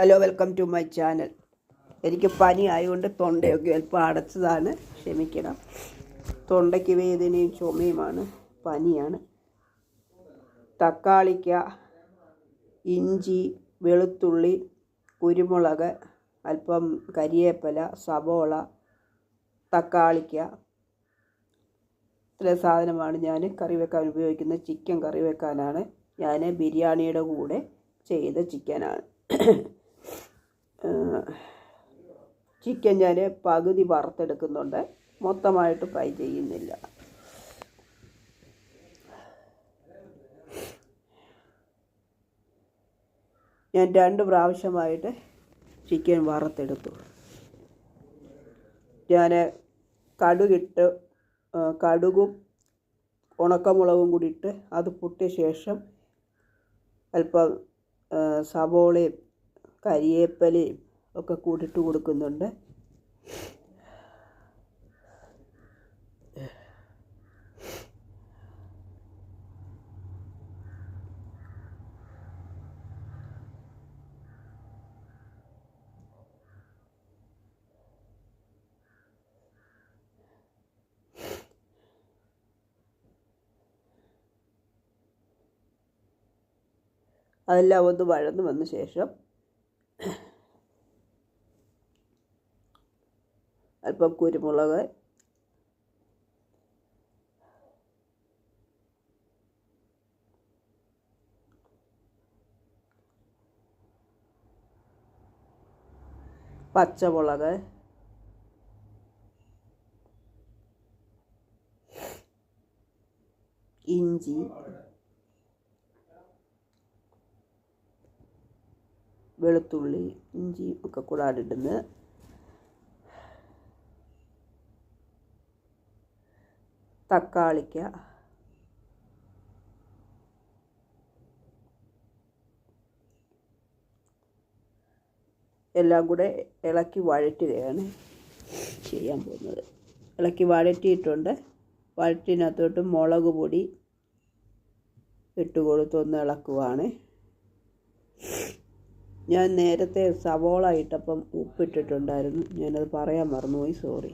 Hello welcome to my channel എനിക്ക് പനി ആയതുകൊണ്ട് തൊണ്ടയൊക്കെ അല്പം അടച്ചതാണ്. ക്ഷമിക്കണം. തൊണ്ടയ്ക്ക് വേദനയും ചുമയുമാണ്. പനിയാണ്. തക്കാളിക്ക ഇഞ്ചി വെളുത്തുള്ളി കുരുമുളക് അല്പം കരിയേപ്പില സവോള തക്കാളിക്ക. ഇത്ര സാധനമാണ് ഞാൻ കറി വെക്കാൻ ഉപയോഗിക്കുന്ന ചിക്കൻ കറി വെക്കാനാണ്. ഞാൻ ബിരിയാണിയുടെ കൂടെ ചെയ്ത ചിക്കനാണ്. ചിക്കൻ ഞാൻ പകുതി വറുത്തെടുക്കുന്നുണ്ട്. മൊത്തമായിട്ട് ഫ്രൈ ചെയ്യുന്നില്ല. ഞാൻ രണ്ട് പ്രാവശ്യമായിട്ട് ചിക്കൻ വറുത്തെടുത്തു. ഞാൻ കടുകിട്ട് കടുകും ഉണക്കമുളകും കൂടി ഇട്ട് അത് പൊട്ടിയ ശേഷം അല്പം സവോളയും കരിയേപ്പിലയും ഒക്കെ കൂടിയിട്ട് കൊടുക്കുന്നുണ്ട്. അതെല്ലാം ഒന്ന് വഴന്ന് വന്ന ശേഷം അല്പം കുരുമുളക്. പച്ചമുളക്. ഇഞ്ചി. വെളുത്തുള്ളി ഇഞ്ചി ഒക്കെ കൂടാതെ തക്കാളിക്ക. എല്ലാം കൂടെ ഇളക്കി വഴറ്റുകയാണ് ചെയ്യാൻ പോകുന്നത്. ഇളക്കി വഴറ്റിയിട്ടുണ്ട്. വഴറ്റിനകത്തോട്ട് മുളക് പൊടി ഇട്ട് കൊടുത്തൊന്ന് ഇളക്കുവാണ്. ഞാൻ നേരത്തെ സവോള ഇട്ടപ്പം ഉപ്പിട്ടിട്ടുണ്ടായിരുന്നു. ഞാനത് പറയാൻ മറന്നുപോയി. സോറി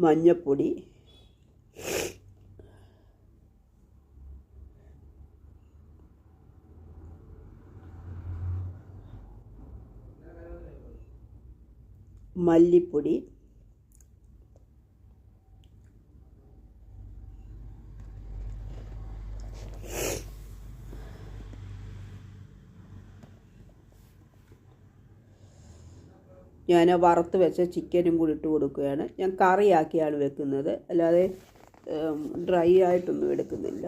മഞ്ഞപ്പൊടി. മല്ലിപ്പൊടി. ഞാൻ വറുത്ത് വെച്ച ചിക്കനും കൂടി ഇട്ട് കൊടുക്കുകയാണ്. ഞാൻ കറിയാക്കിയാണ് വെക്കുന്നത്. അല്ലാതെ ഡ്രൈ ആയിട്ടൊന്നും എടുക്കുന്നില്ല.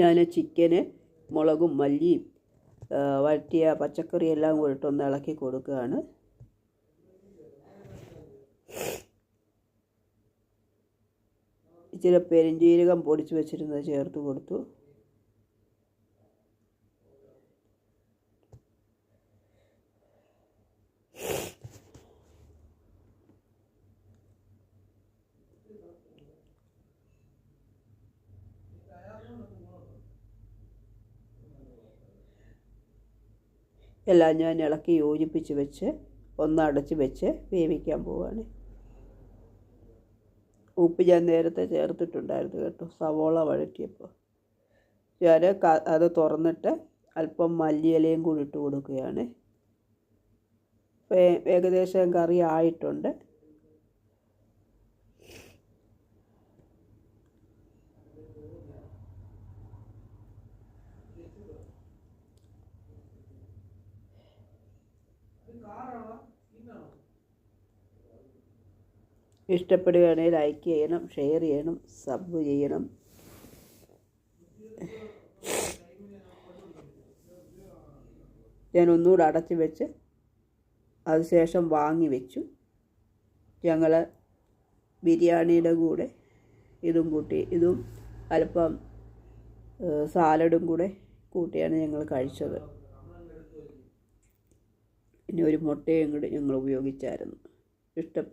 ഞാൻ ചിക്കന് മുളകും മല്ലിയും വഴറ്റിയ പച്ചക്കറി എല്ലാം കൂടി ഇളക്കി കൊടുക്കുകയാണ്. ഇച്ചിരി പെരുംജീരകം പൊടിച്ച് വെച്ചിരുന്നത് ചേർത്ത് കൊടുത്തു. എല്ലാം ഞാൻ ഇളക്കി യോജിപ്പിച്ച് വെച്ച് ഒന്ന് അടച്ച് വെച്ച് വേവിക്കാൻ പോവുകയാണ് ഉപ്പ് ഞാൻ നേരത്തെ ചേർത്തിട്ടുണ്ടായിരുന്നു കേട്ടോ. സവോള വഴറ്റിയപ്പോൾ. ഞാൻ അത് തുറന്നിട്ട് അല്പം മല്ലിയിലയും കൂടി ഇട്ട് കൊടുക്കുകയാണ്. ഏകദേശം കറി ആയിട്ടുണ്ട്. ഇഷ്ടപ്പെടുകയാണെങ്കിൽ ലൈക്ക് ചെയ്യണം ഷെയർ ചെയ്യണം സബ് ചെയ്യണം. ഞാൻ ഒന്നുകൂടെ അടച്ച് വെച്ച് അതിനുശേഷം വാങ്ങി വെച്ചു. ഞങ്ങൾ ബിരിയാണിയുടെ കൂടെ ഇതും കൂട്ടി ഇതും അല്പം സാലഡും കൂടെ കൂട്ടിയാണ് ഞങ്ങൾ കഴിച്ചത്. പിന്നെ ഒരു മുട്ടയും കൂടി ഞങ്ങൾ ഉപയോഗിച്ചായിരുന്നു. ഇഷ്ടപ്പെട്ടു